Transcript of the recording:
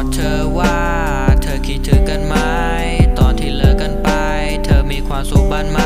บอกเธอว่า เธอคิดถึงกันไหม ตอนที่เลิกกันไป เธอมีความสุขบ้านไหม